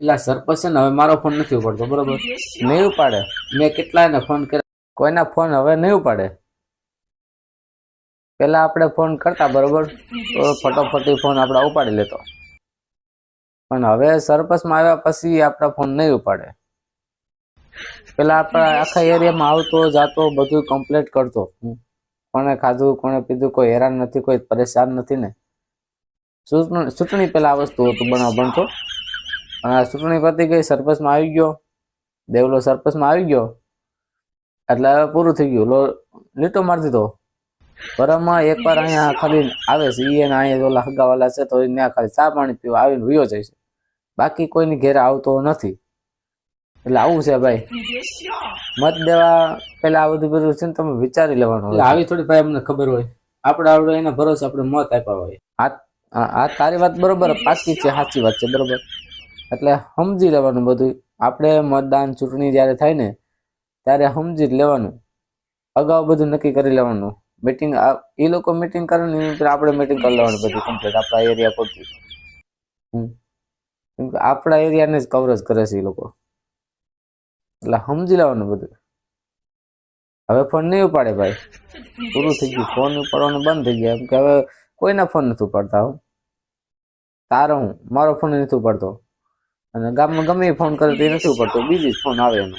એટલે સરપંચ છે ને, હવે મારો ફોન નથી ઉપાડતો, બરોબર? નહીં ઉપાડે. મેં કેટલાયને ફોન કર્યા. કોઈના ફોન હવે નહીં ઉપાડે? પેલા આપણે ફોન કરતા, બરોબર? તો ફટોફટી ફોન આપણે ઉપાડી લેતો. પણ હવે સરપંચમાં આવ્યા પછી આપણા ફોન નહીં ઉપાડે. પેલા આપણા આખા એરિયામાં આવતો, જાતો, બધું કમ્પ્લીટ કરતો. કોણે ખાધું, કોણે પીધું, કોઈ હેરાન નથી, કોઈ પરેશાન નથી ને. ચૂંટણી પેલા આ વસ્તુ હતું, બનાવ બનતો. અને આ ચૂંટણી પતી ગઈ સરપંચમાં આવી ગયો. દેવલો સરપંચમાં આવી ગયો. એટલે હવે પૂરું થઈ ગયું. લો લીટો મારી દીધો. બરાબર એકવાર અહીંયા ખાલી આવે છે એને અહીંયા ઓલા હગાવાલા છે તો ત્યાં ખાલી ચા પાણી પીવા આવીને વયો જાય છે. બાકી કોઈની ઘેરે આવતો નથી. એટલે આવું છે ભાઈ. મત દેવા પેલા આ બધું બધું છે ને તમે વિચારી લેવાનું એટલે આવી થોડી ભાઈ અમને ખબર હોય. આપણે આપણે એના ભરોસે આપણે મત આપ્યા હોય. આ આ તારી વાત બરોબર પાકી છે સાચી વાત છે બરોબર. એટલે સમજી લેવાનું બધું. આપણે મતદાન ચૂંટણી જ્યારે થાય ને, ત્યારે સમજી જ લેવાનું. અગાઉ બધું નક્કી કરી લેવાનું. મિટિંગ એ લોકો મિટિંગ કરે ને આપણે મિટિંગ કરી લેવાનું બધું કમ્પ્લીટ આપણા એરિયા પૂરતી. કેમ કે આપણા એરિયાને જ કવરેજ કરે છે એ લોકો. એટલે સમજી લેવાનું બધું. હવે ફોન નહીં ઉપાડે ભાઈ. પૂરું થઈ ગયું. ફોન ઉપાડવાનું બંધ થઈ ગયા. કેમ કે હવે કોઈના ફોન નથી ઉપાડતા હું. તારો હું. મારો ફોન નથી ઉપાડતો. અને ગામમાં ગમે ફોન કરે તે નથી ઉપડતો બીજી જ ફોન આવે એનો